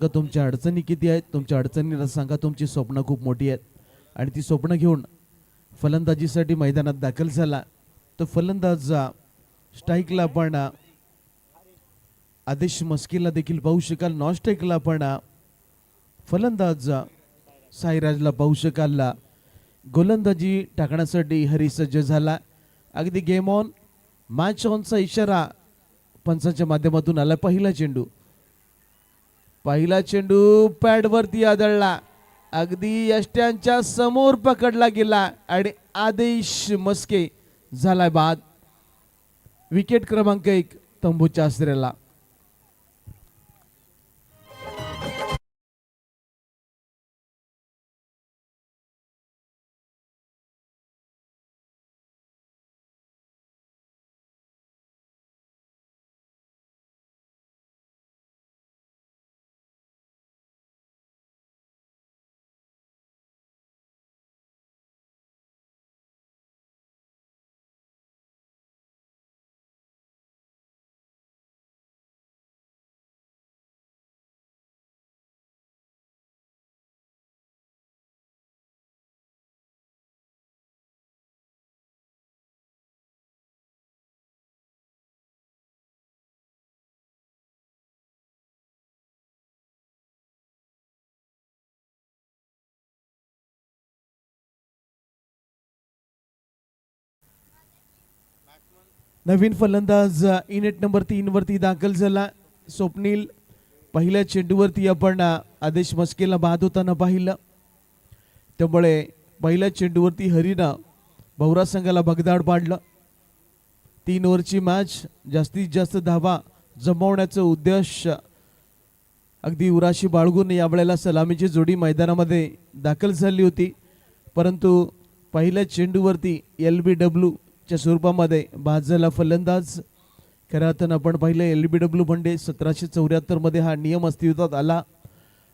का तुमच्या अडचणी किती आहेत? तुमच्या अडचणीला सांगा तुमची स्वप्न खूप मोठी आहेत. आणि ती स्वप्न घेऊन फलंदाजीसाठी मैदानात दाखल झाला तर फलंदाज स्ट्राईकला आपण आदेश मस्कीला देखील पाहू शकाल. नॉन स्ट्राईकला आपण फलंदाज साईराजला पाहू शकाल. गोलंदाजी टाकण्यासाठी हरी सज्ज झाला. अगदी गेम ऑन मॅच ऑनचा इशारा पंचांच्या माध्यमातून आला पहिला चेंडू. पहिला चेंडू पॅडवरती आदळला. अगदी यष्ट्यांच्या समोर पकडला गेला आणि आदेश मस्के झालाय बाद. विकेट क्रमांक एक तंबूच्या आश्रयाला नवीन फलंदाज इनेट नंबर तीन वरती दाखल झाला. स्वप्नील पहिल्या चेंडूवरती आपण आदेश मस्केला बाद होताना पाहिलं. त्यामुळे पहिल्या चेंडूवरती हरीनं भवरा संघाला भगदाड पाडलं. तीन ओव्हरची मॅच जास्तीत जास्त धावा जमवण्याचा उद्देश अगदी उराशी बाळगून यावेळेला सलामीची जोडी मैदानामध्ये दाखल झाली होती. परंतु पहिल्या चेंडूवरती एल बी डब्ल्यू च्या स्वरूपामध्ये बाद झाला फलंदाज खऱ्या अर्थानं आपण पाहिलं एल बी डब्ल्यू म्हणजे सतराशे चौऱ्याहत्तरमध्ये हा नियम अस्तित्वात आला.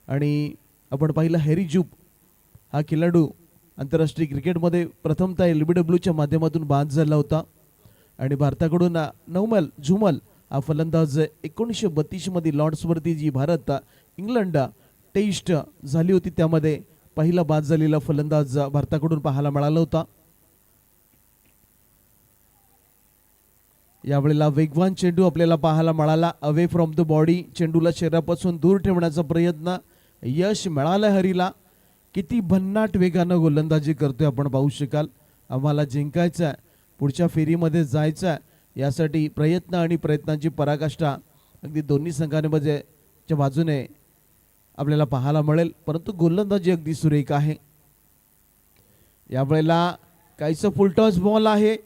आणि आपण पाहिलं हॅरी जूप हा खेळाडू आंतरराष्ट्रीय क्रिकेटमध्ये प्रथमतः एल बी डब्ल्यूच्या माध्यमातून बाद झाला होता. आणि भारताकडून नवमल झुमल हा फलंदाज एकोणीसशे बत्तीसमध्ये लॉर्ड्सवरती जी भारत इंग्लंड टेस्ट झाली होती त्यामध्ये पहिला बाद झालेला फलंदाज भारताकडून पाहायला मिळाला होता. यावेळेला वेगवान चेंडू आपल्याला पाहायला मिळाला. अवे फ्रॉम द बॉडी चेंडूला शरीरापासून दूर ठेवण्याचा प्रयत्न. यश मिळालं हरीला. किती भन्नाट वेगानं गोलंदाजी करतोय आपण पाहू शकाल. आम्हाला जिंकायचं आहे पुढच्या फेरीमध्ये जायचं आहे यासाठी प्रयत्न आणि प्रयत्नांची पराकाष्ठा अगदी दोन्ही संघांमध्ये च्या बाजूने आपल्याला पाहायला मिळेल. परंतु गोलंदाजी अगदी सुरेख आहे. यावेळेला काहीसं फुलटॉस बॉल आहे.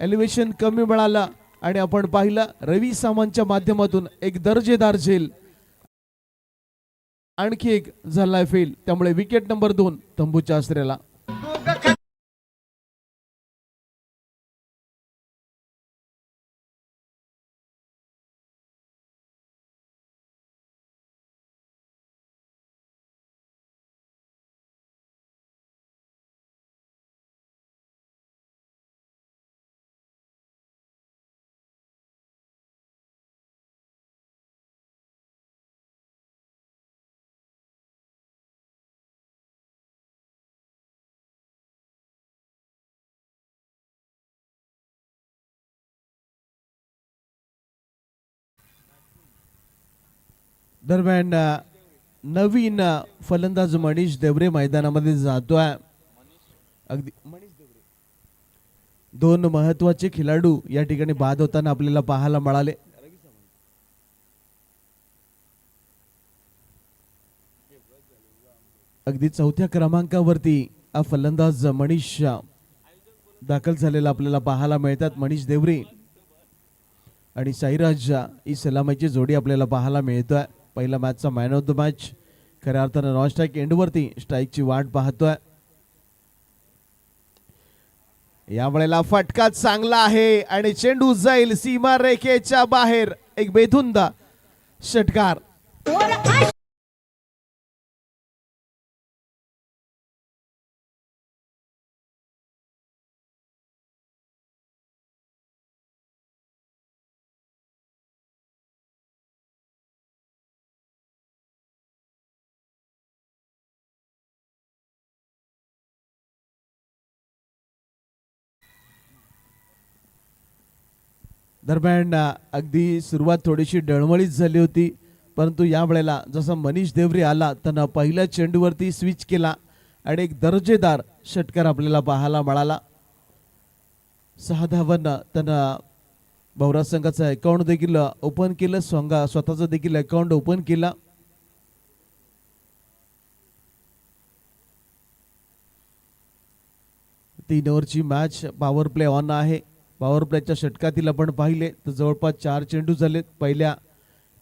एलिव्हेशन कमी मिळालं. आणि आपण पाहिलं रवी सामांच्या माध्यमातून एक दर्जेदार झेल आणखी एक झालाय फेल त्यामुळे विकेट नंबर दोन तंबूच्या आश्रयाला दरम्यान नवीन फलंदाज मनीष देवरे मैदानामध्ये जातो आहे अगदी दोन महत्त्वाचे खेळाडू या ठिकाणी बाद होताना आपल्याला पाहायला मिळाले. अगदी चौथ्या क्रमांकावरती हा फलंदाज मनीष दाखल झालेला आपल्याला पाहायला मिळतात. मनीष देवरे आणि साईराज ही सलामीची जोडी आपल्याला पाहायला मिळतोय. पहिला मॅचचा मॅन ऑफ द मॅच खऱ्या अर्थानं नॉन स्ट्राईक एंडवरती स्ट्राईकची वाट पाहतोय. यावेळेला फटका चांगला आहे आणि चेंडू जाईल सीमा रेखेच्या बाहेर. एक बेधुंदा षटकार. दरम्यान अगदी सुरुवात थोडीशी डळमळीत झाली होती परंतु यावेळेला जसं मनीष देवरे आला त्यानं पहिल्या चेंडूवरती स्विच केला आणि एक दर्जेदार षटकार आपल्याला पाहायला मिळाला. सहा धावांना त्यानं बहुराज संघाचं अकाउंट देखील ओपन केलं संघा स्वतःचं देखील अकाउंट ओपन केला. तीन ओव्हरची मॅच पॉवर प्ले ऑन आहे. पॉवर प्लेच्या षटकातील आपण पाहिले तर जवळपास चार चेंडू झालेत. पहिल्या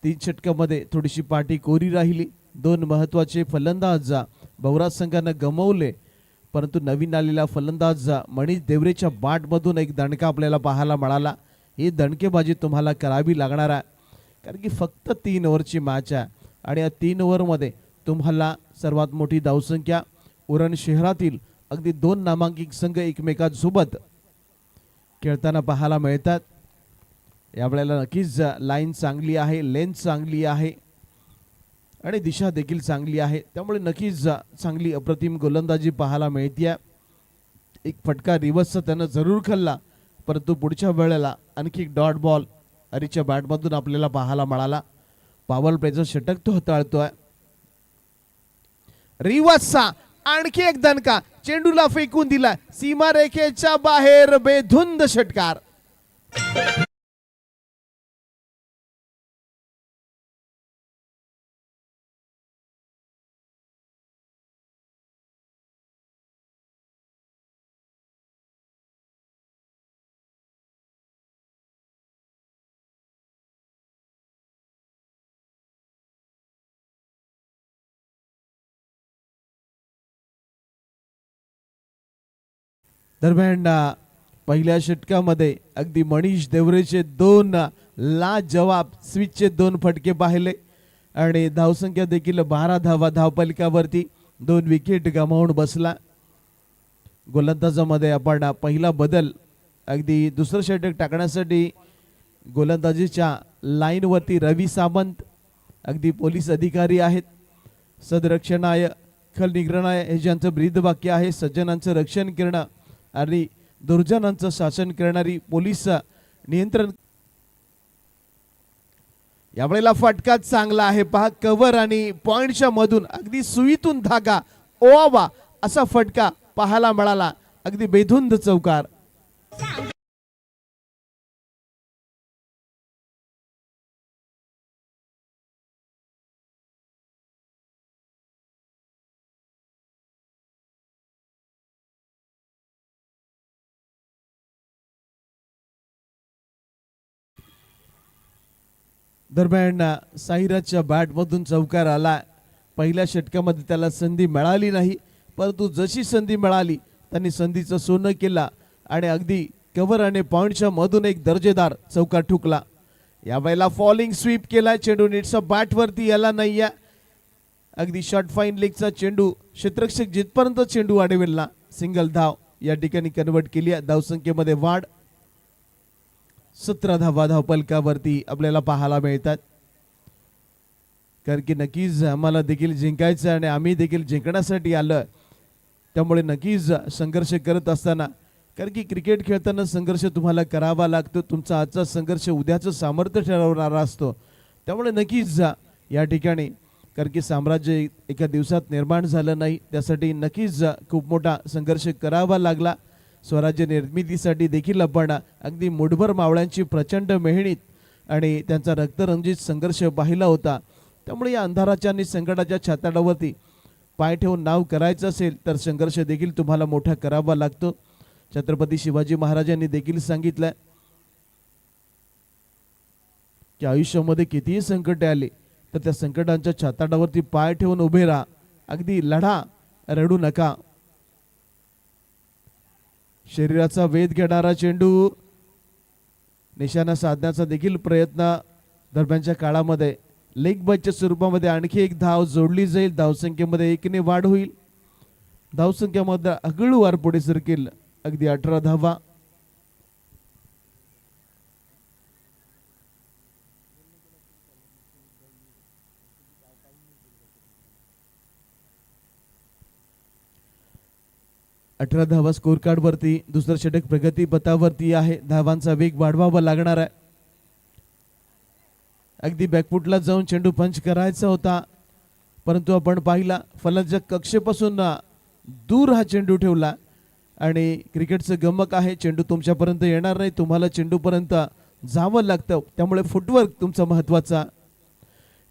तीन षटकामध्ये थोडीशी पाठी कोरी राहिली. दोन महत्त्वाचे फलंदाज बहुराज संघानं गमवले परंतु नवीन आलेला फलंदाज मनीष देवरेच्या बाटमधून एक दणका आपल्याला पाहायला मिळाला. ही दणकेबाजी तुम्हाला करावी लागणार आहे कारण की फक्त तीन ओव्हरची मॅच आहे आणि या तीन ओव्हरमध्ये तुम्हाला सर्वात मोठी धावसंख्या उरण शहरातील अगदी दोन नामांकित संघ एकमेकांसोबत खेळताना पाहायला मिळतात. यावेळेला नक्कीच लाईन चांगली आहे लेंथ चांगली आहे आणि दिशा देखील चांगली आहे. त्यामुळे नक्कीच चांगली अप्रतिम गोलंदाजी पाहायला मिळते एक फटका रिव्हर्सचा त्यानं जरूर खाल्ला परंतु पुढच्या वेळेला आणखी एक डॉट बॉल अरीच्या बॅटमधून आपल्याला पाहायला मिळाला. पावर प्लेचं षटक तो हाताळतोय. रिवाजचा आणखी एक दणका. चेंडूला फेकून दिला. सीमारेखेच्या बाहेर बेधुंद षटकार. दरम्यान पहिल्या षटकामध्ये अगदी मनीष देवरेचे दोन ला जवाब स्विचचे दोन फटके पाहिले आणि धावसंख्या देखील बारा धावा धावपलिकावरती दोन विकेट गमावून बसला. गोलंदाजामध्ये आपण पहिला बदल अगदी दुसरं षटक टाकण्यासाठी गोलंदाजीच्या लाईनवरती रवी सामंत अगदी पोलीस अधिकारी आहेत. सदरक्षणाय खल निग्रणाय हे ज्यांचं ब्रीदवाक्य आहे सज्जनांचं रक्षण करणं आणि दुर्जनांचं शासन करणारी पोलीस नियंत्रण यावेळेला फटका चांगला आहे पहा कव्हर आणि पॉइंटच्या मधून अगदी सुईतून धागा ओवा असा फटका पाहायला मिळाला. अगदी बेधुंद चौकार. दरम्यान साईराजच्या बॅटमधून चौकार आला. पहिल्या षटकामध्ये त्याला संधी मिळाली नाही परंतु जशी संधी मिळाली त्यांनी संधीचं सोनं केला आणि अगदी कव्हर आणि पॉईंटच्या मधून एक दर्जेदार चौकार ठुकला. यावेळेला फॉलिंग स्वीप केला चेंडू नीटचा बॅटवरती याला नाही आहे अगदी शॉर्ट फाईन लेगचा चेंडू क्षेत्रक्षक जिथपर्यंत चेंडू अडविला सिंगल धाव या ठिकाणी कन्वर्ट केली आहे. धावसंख्येमध्ये वाढ सतरा धावा धावपलकावरती आपल्याला पाहायला मिळतात. कारण की नक्कीच आम्हाला देखील जिंकायचं आहे आणि आम्ही देखील जिंकण्यासाठी आलं त्यामुळे नक्कीच संघर्ष करत असताना कारण की क्रिकेट खेळताना संघर्ष तुम्हाला करावा लागतो. तुमचा आजचा संघर्ष उद्याचं सामर्थ्य ठरवणारा असतो. त्यामुळे नक्कीच जा या ठिकाणी कारण की साम्राज्य एका दिवसात निर्माण झालं नाही त्यासाठी नक्कीच खूप मोठा संघर्ष करावा लागला. स्वराज्य निर्मितीसाठी देखील आपण अगदी मुठभर मावळ्यांची प्रचंड मेहणीत आणि त्यांचा रक्तरंजित संघर्ष पाहिला होता. त्यामुळे या अंधाराच्या आणि संकटाच्या छाताडावरती पाय ठेवून नाव करायचं असेल तर संघर्ष देखील तुम्हाला मोठा करावा लागतो. छत्रपती शिवाजी महाराजांनी देखील सांगितलं की आयुष्यामध्ये कितीही संकटे आले तर त्या संकटांच्या छाताडावरती पाय ठेवून उभे राहा. अगदी लढा रडू नका. शरीराचा वेध घेणारा चेंडू निशाणा साधण्याचा देखील प्रयत्न दरम्यानच्या काळामध्ये. लेग बचच्या स्वरूपामध्ये आणखी एक धाव जोडली जाईल. धावसंख्येमध्ये एकने वाढ होईल. धावसंख्येमध्ये हळूवार पुढे सरकेल. अगदी अठरा धावा. अठरा धावा स्कोर कार्डवरती दुसरं षटक प्रगती पथावरती आहे. धावांचा वेग वाढवावा लागणार आहे. अगदी बॅकफुटला जाऊन चेंडू पंच करायचा होता परंतु आपण पाहिला फलंदाच्या कक्षेपासून दूर हा चेंडू ठेवला. आणि क्रिकेटचं गमक आहे चेंडू तुमच्यापर्यंत येणार नाही तुम्हाला चेंडूपर्यंत जावं लागतं. त्यामुळे फुटवर्क तुमचा महत्त्वाचा.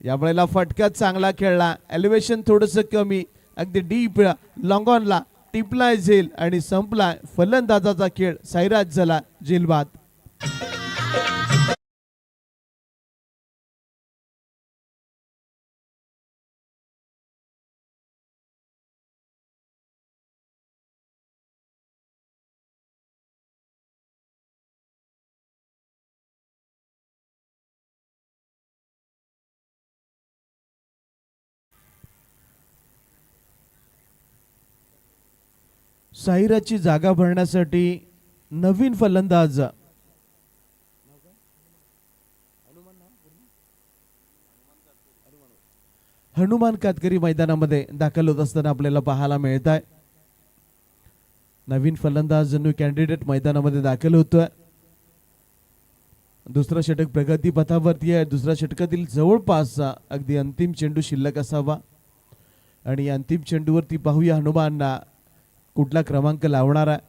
यावेळेला फटका चांगला खेळला एलिव्हेशन थोडंसं कमी अगदी डीप लॉंग ऑनला टिपलाय झेल आणि संपलाय फलंदाजाचा खेळ सैराज झाला झेलबाद साहिराची जागा भरण्यासाठी नवीन फलंदाज हनुमान कातकरी मैदानामध्ये दाखल होत असताना आपल्याला पाहायला मिळत आहे नवीन फलंदाज न्यू कॅन्डिडेट मैदानामध्ये दाखल होतोय. दुसरा षटक प्रगती पथावरती आहे. दुसऱ्या षटकातील जवळपास अगदी अंतिम चेंडू शिल्लक असावा. आणि अंतिम चेंडूवरती पाहूया हनुमानना. कुठला क्रमांक लावणार आहे?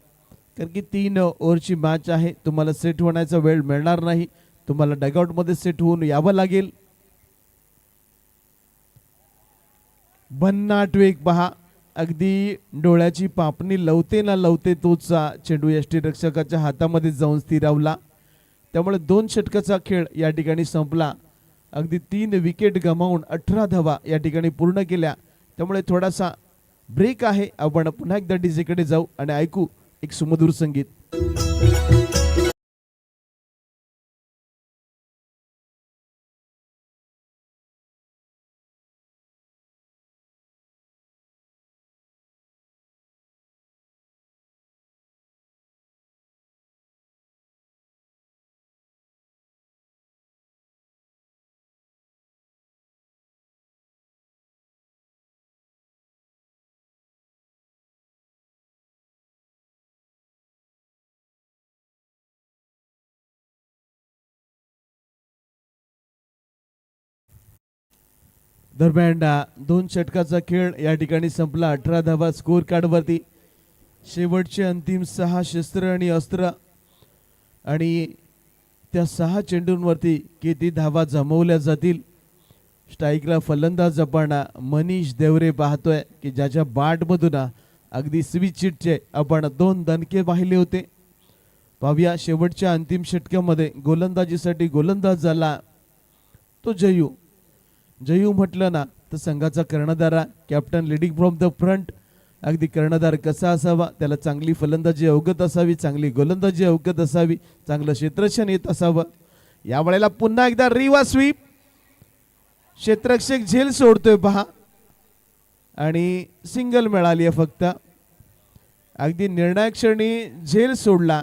कारण की तीन ओव्हरची मॅच आहे. तुम्हाला सेट होण्याचा वेळ मिळणार नाही. तुम्हाला डगआउटमध्ये सेट होऊन यावं लागेल. भन्नाट वेग पहा. अगदी डोळ्याची पापणी लवते ना लवते तोच चेंडू यष्टीरक्षकाच्या हातामध्ये जाऊन स्थिरावला. त्यामुळे दोन षटकाचा खेळ या ठिकाणी संपला. अगदी तीन विकेट गमावून अठरा धावा या ठिकाणी पूर्ण केल्या. त्यामुळे थोडासा ब्रेक आहे. आपण पुन्हा एकदा डीजेकडे जाऊ आणि ऐकू एक सुमधुर संगीत. दरम्यान दोन षटकाचा खेळ या ठिकाणी संपला. अठरा धावा स्कोर कार्डवरती. शेवटचे अंतिम सहा शस्त्र आणि अस्त्र. आणि त्या सहा चेंडूंवरती किती धावा जमवल्या जातील? स्ट्राईकला फलंदाज आपण मनीष देवरे पाहतोय की ज्याच्या बाटमधून अगदी स्विचिटचे आपण दोन दणके पाहिले होते. पाहूया शेवटच्या अंतिम षटकामध्ये गोलंदाजीसाठी गोलंदाज झाला तो जयू जयू म्हटलं ना तर संघाचा कर्णधारा captain leading from the front अगदी कर्णधार कसा असावा? त्याला चांगली फलंदाजी अवगत असावी चांगली गोलंदाजी अवगत असावी चांगलं क्षेत्रक्षण येत असावं. या वेळेला पुन्हा एकदा रिवा स्वीप क्षेत्रक्षक झेल सोडतोय पहा. आणि सिंगल मिळाली आहे फक्त. अगदी निर्णायक क्षणी झेल सोडला.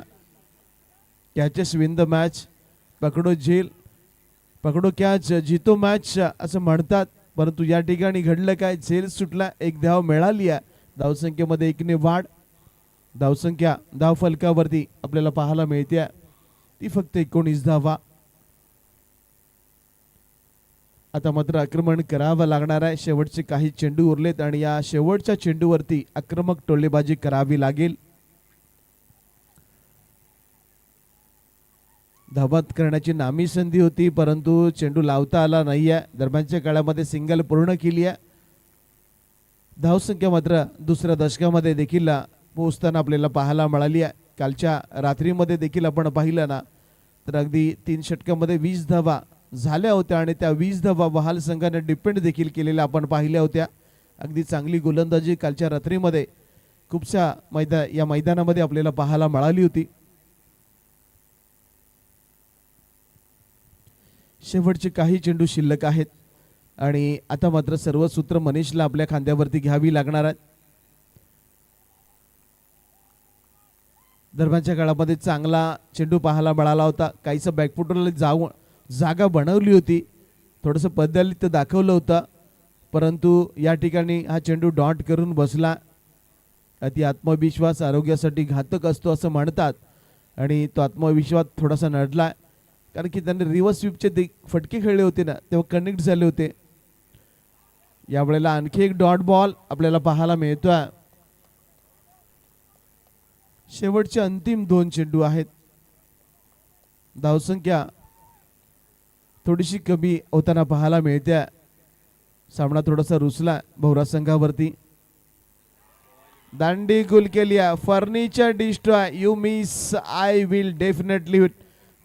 कॅचेस विन द मॅच पकडो झेल. पकडो कॅच जितो मॅच असं म्हणतात. परंतु या ठिकाणी घडलं काय? झेल सुटला एक धाव मिळाली आहे. धावसंख्येमध्ये एकने वाढ. धावसंख्या धाव फलकावरती आपल्याला पाहायला मिळते ती फक्त एकोणीस धावा. आता मात्र आक्रमण करावं लागणार आहे. शेवटचे काही चेंडू उरलेत आणि या शेवटच्या चेंडूवरती आक्रमक टोलेबाजी करावी लागेल. धावत करण्याची नामी संधी होती परंतु चेंडू लावता आला नाही आहे दरम्यानच्या काळामध्ये सिंगल पूर्ण केली आहे. धावसंख्या मात्र दुसऱ्या दशकामध्ये देखील पोहोचताना आपल्याला पाहायला मिळाली आहे. कालच्या रात्रीमध्ये देखील आपण पाहिलं ना तर अगदी तीन षटकामध्ये वीस धावा झाल्या होत्या आणि त्या वीस धावा वहाल संघाने डिपेंड देखील केलेल्या आपण पाहिल्या होत्या. अगदी चांगली गोलंदाजी कालच्या रात्रीमध्ये खूपशा मैदा या मैदानामध्ये आपल्याला पाहायला मिळाली होती. शेवटचे काही चेंडू शिल्लक आहेत. आणि आता मात्र सर्व सूत्र मनीषला आपल्या खांद्यावरती घ्यावी लागणार आहेत. दरम्यानच्या काळामध्ये चांगला चेंडू पाहायला मिळाला होता. काहीसं बॅकफुटरला जाऊ जागा बनवली होती. थोडंसं पद्यालित्य दाखवलं होतं. परंतु या ठिकाणी हा चेंडू डॉट करून बसला. अति आत्मविश्वास आरोग्यासाठी घातक असतो असं म्हणतात. आणि तो आत्मविश्वास थोडासा नडला. कारण की त्यांनी रिव्हर्स स्वीपचे दे फटके खेळले होते ना तेव्हा कनेक्ट झाले होते. यावेळेला आणखी एक डॉट बॉल आपल्याला पाहायला मिळतोय शेवटचे अंतिम दोन चेंडू आहेत. धावसंख्या थोडीशी कमी होताना पाहायला मिळते सामना थोडासा रुसला भोवरा संघावरती. दांडी गुल केली furniture destroy. You miss I will definitely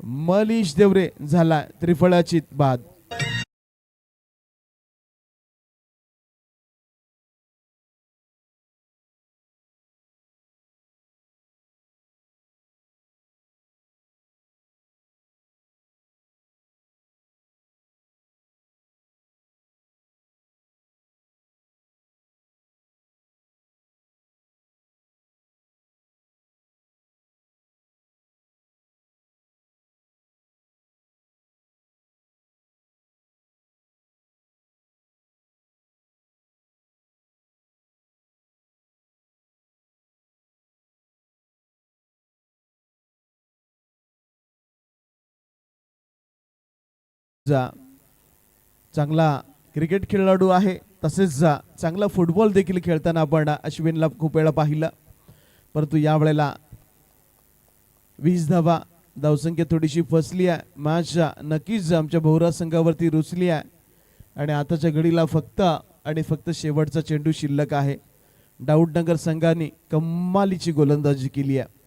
मलिश देवरे झाला त्रिफळाची बाद जा. चांगला क्रिकेट खेळाडू आहे तसेच जा. चांगला फुटबॉल देखील खेळताना आपण अश्विनला खूप वेळा पाहिलं. परंतु यावेळेला वीस धावा. धावसंख्या थोडीशी फसली आहे. मॅच नक्कीच आमच्या बहुरा संघावरती रुचली आहे. आणि आताच्या घडीला फक्त आणि फक्त शेवटचा चेंडू शिल्लक आहे. डाऊटनगर संघाने कम्मालीची गोलंदाजी केली आहे.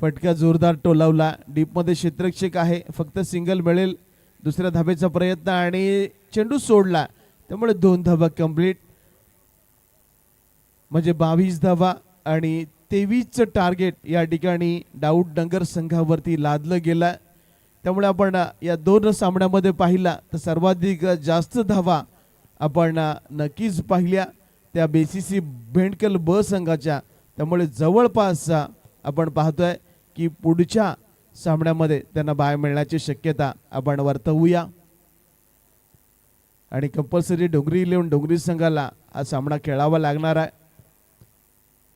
फटका जोरदार टोलावला. डीपमध्ये क्षेत्रक्षेक आहे. फक्त सिंगल मिळेल दुसऱ्या धाब्याचा प्रयत्न आणि चेंडू सोडला. त्यामुळे दोन धाबा कंप्लीट. म्हणजे बावीस धाबा आणि तेवीसचं टार्गेट या ठिकाणी डाऊट डंगर संघावरती लादलं गेलं. त्यामुळे आपण या दोन सामन्यामध्ये पाहिला तर सर्वाधिक जास्त धावा आपण नक्कीच पाहिल्या. त्या बेसीसी भेंडकल ब संघाच्या. त्यामुळे जवळपास आपण पाहतोय की पुढच्या सामन्यामध्ये त्यांना बाय मिळण्याची शक्यता आपण वर्तवूया. आणि कंपल्सरी डोंगरी लिहून डोंगरी संघाला हा सामना खेळावा लागणार आहे.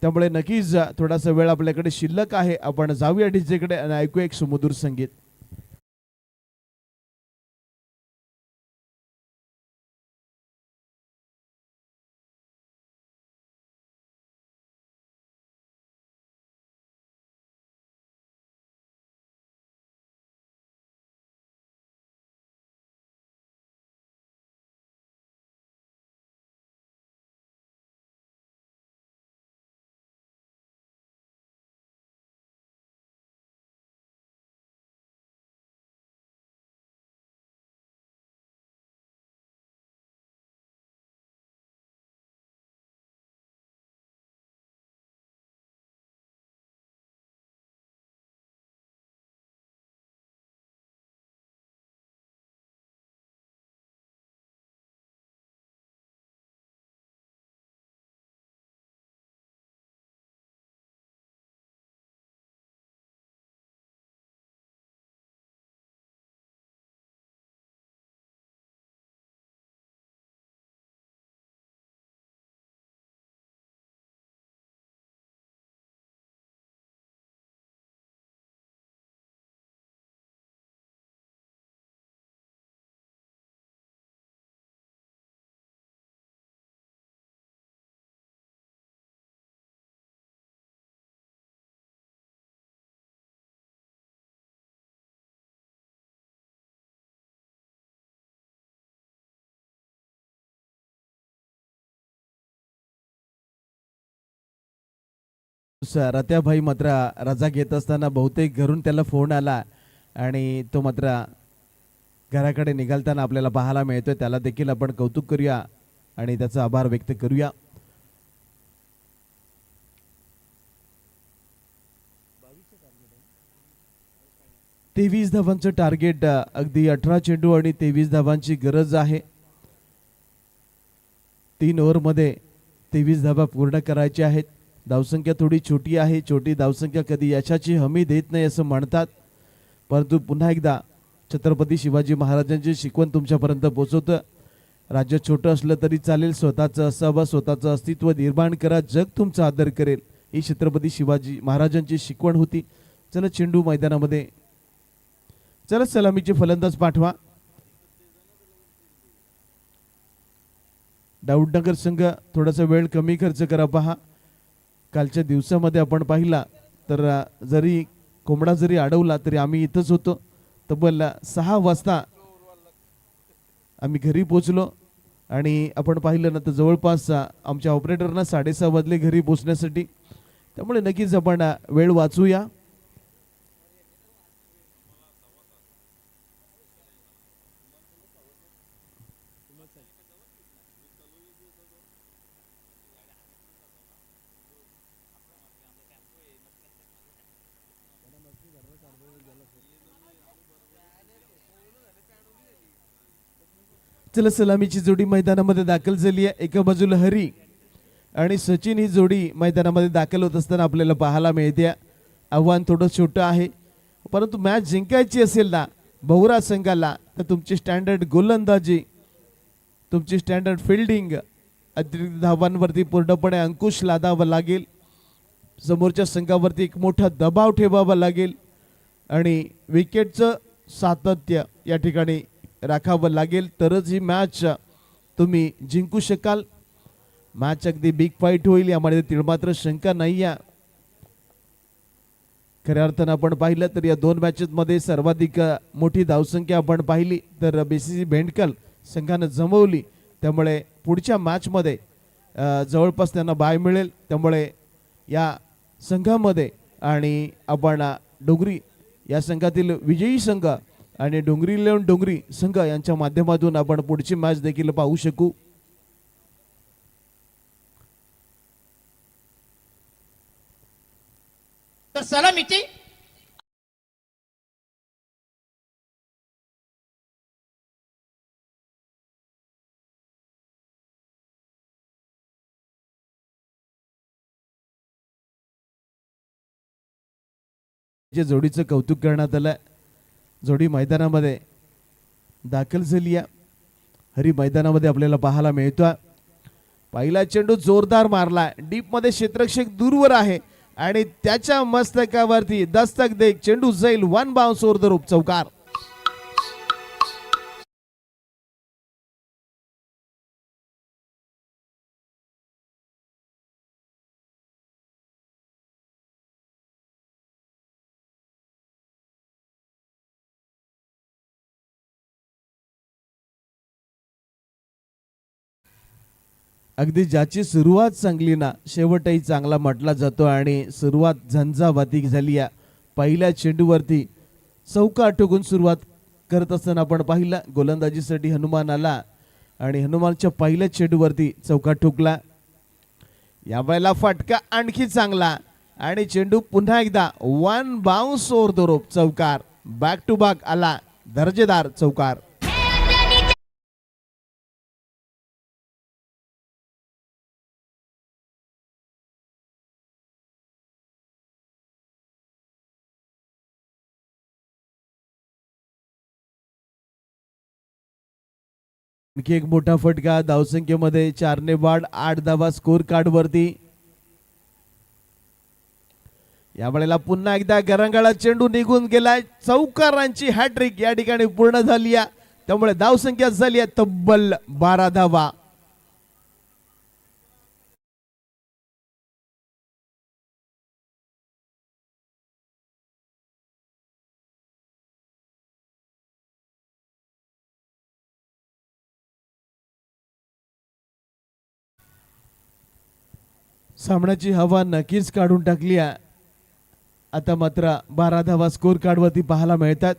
त्यामुळे नक्कीच थोडासा वेळ आपल्याकडे शिल्लक आहे. आपण जाऊया डीजेकडे आणि ऐकूया एक सुमधुर संगीत. रत्याभाई मात्र रजा घेत असताना बहुतेक घरून त्याला फोन आला आणि तो मात्र घराकडे निघालताना आपल्याला पाहायला मिळतोय. त्याला देखील आपण कौतुक करूया आणि त्याचा आभार व्यक्त करूया. तेवीस धावांचं टार्गेट अगदी अठरा चेंडू आणि तेवीस धावांची गरज आहे. तीन ओव्हरमध्ये तेवीस धावा पूर्ण करायच्या आहेत. धावसंख्या थोडी छोटी आहे छोटी धावसंख्या कधी यशाची हमी देत नाही असं म्हणतात. परंतु पुन्हा एकदा छत्रपती शिवाजी महाराजांची शिकवण तुमच्यापर्यंत पोचवतं. राज्य छोटं असलं तरी चालेल स्वतःचं असावं स्वतःचं अस्तित्व निर्माण करा जग तुमचा आदर करेल. ही छत्रपती शिवाजी महाराजांची शिकवण होती. चला चेंडू मैदानामध्ये. चला सलामीचे फलंदाज पाठवा. दाऊदनगर संघ थोडासा वेळ कमी खर्च करा पहा. कालच्या दिवसामध्ये आपण पाहिला तर जरी कोंबडा जरी अडवला तरी आम्ही इथंच होतो. तब्बल सहा वाजता आम्ही घरी पोचलो आणि आपण पाहिलं ना तर जवळपास आमच्या ऑपरेटरना साडेसहा वाजले घरी पोचण्यासाठी. त्यामुळे नक्कीच आपण वेळ वाचूया. चला सलामीची जोडी मैदानामध्ये दाखल झाली आहे. एका बाजूला हरी आणि सचिन ही जोडी मैदानामध्ये दाखल होत असताना आपल्याला पाहायला मिळते. आव्हान थोडं छोटं आहे. परंतु मॅच जिंकायची असेल ना बहुरा संघाला तर तुमची स्टँडर्ड गोलंदाजी तुमची स्टँडर्ड फिल्डिंग अतिरिक्त धावांवरती पूर्णपणे अंकुश लादावा लागेल. समोरच्या संघावरती एक मोठा दबाव ठेवावा लागेल. आणि विकेटचं सातत्य या ठिकाणी राखावं लागेल तरच ही मॅच तुम्ही जिंकू शकाल. मॅच अगदी बिग फाईट होईल यामध्ये तिळमात्र शंका नाही आहे खऱ्या अर्थानं आपण पाहिलं तर या दोन मॅचेसमध्ये सर्वाधिक मोठी धावसंख्या आपण पाहिली. तर बीसीसी भेंडकल संघानं जमवली. त्यामुळे पुढच्या मॅचमध्ये जवळपास त्यांना बाय मिळेल. त्यामुळे या संघामध्ये आणि आपण डोगरी डोंगरी या संघातील विजयी संघ आणि डोंगरी इलेव्हन डोंगरी संघ यांच्या माध्यमातून आपण पुढची मॅच देखील पाहू शकू. तर सलामीची जे जोडीचं कौतुक करण्यात आलं जोडी मैदानामध्ये दाखल झाली आहे. हरी मैदानामध्ये आपल्याला पाहायला मिळतो पहिला चेंडू जोरदार मारला डीपमध्ये क्षेत्रक्षक दूरवर आहे. आणि त्याच्या मस्तकावरती दस्तक देख चेंडू जाईल. वन बाउन्स ओर द रूप चौकार. अगदी ज्याची सुरुवात चांगली ना शेवटही चांगला म्हटला जातो आणि सुरुवात झंझावाती झाली या पहिल्या चेंडूवरती चौका टोकून सुरुवात करत असताना आपण पाहिलं गोलंदाजीसाठी हनुमान आला आणि हनुमानच्या पहिल्या चेंडूवरती चौका ठोकला. यावेळेला फटका आणखी चांगला आणि चेंडू पुन्हा एकदा one bounce or the rope चौकार. बॅक टू बॅक आला दर्जेदार चौकार. आणखी एक मोठा फटका धावसंख्येमध्ये चारने वाढ आठ धावा स्कोर कार्ड वरती. यावेळेला पुन्हा एकदा गरंगाळा चेंडू निघून गेलाय. चौकारांची हॅट्रिक या ठिकाणी पूर्ण झाली आहे. त्यामुळे धावसंख्या झाली आहे तब्बल बारा धावा. सामन्याची हवा नक्कीच काढून टाकली आहे. आता मात्र बारा धावा स्कोर कार्डवरती पाहायला मिळतात.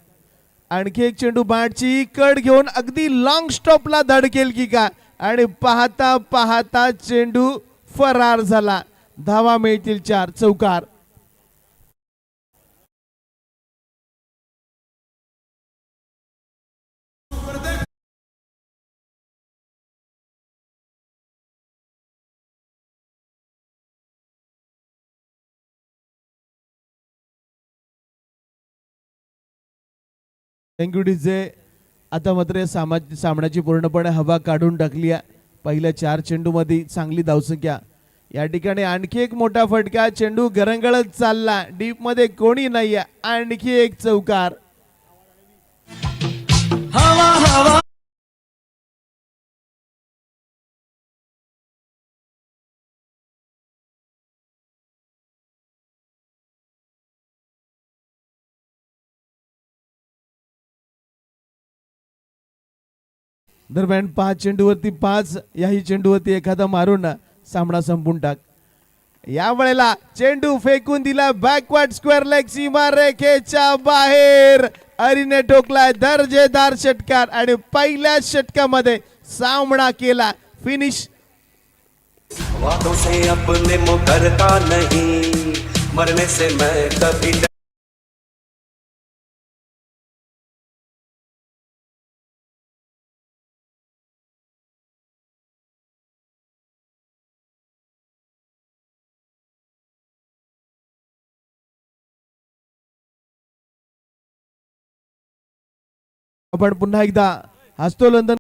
आणखी एक चेंडू बॅटची कड घेऊन अगदी लॉंग स्टॉपला धडकेल की का आणि पाहता पाहता चेंडू फरार झाला. धावा मिळतील चार. चौकार. थँक्यू डीजे आता मात्र या सामा सामन्याची पूर्णपणे हवा काढून टाकली आहे. पहिल्या चार चेंडूमध्ये चांगली धावसंख्या. या ठिकाणी आणखी एक मोठा फटका. चेंडू गरंगळत चालला. डीपमध्ये कोणी नाही आहे आणखी एक चौकार. दरम्यान पाच चेंडूवरती पाच याही चेंडूवरती एखादा मारून सामना संपून टाक. या वेळेला चेंडू फेकून दिला बॅकवर्ड स्क्वेअर लेग सीमा रेखेच्या बाहेर. अरिने ठोकला दर्जेदार षटकार आणि पहिल्या षटकामध्ये सामना केला. फिनिश वादों से अपने मुकरता नहीं? मरने से मैं कभी आपण पुन्हा एकदा हस्तोलंदन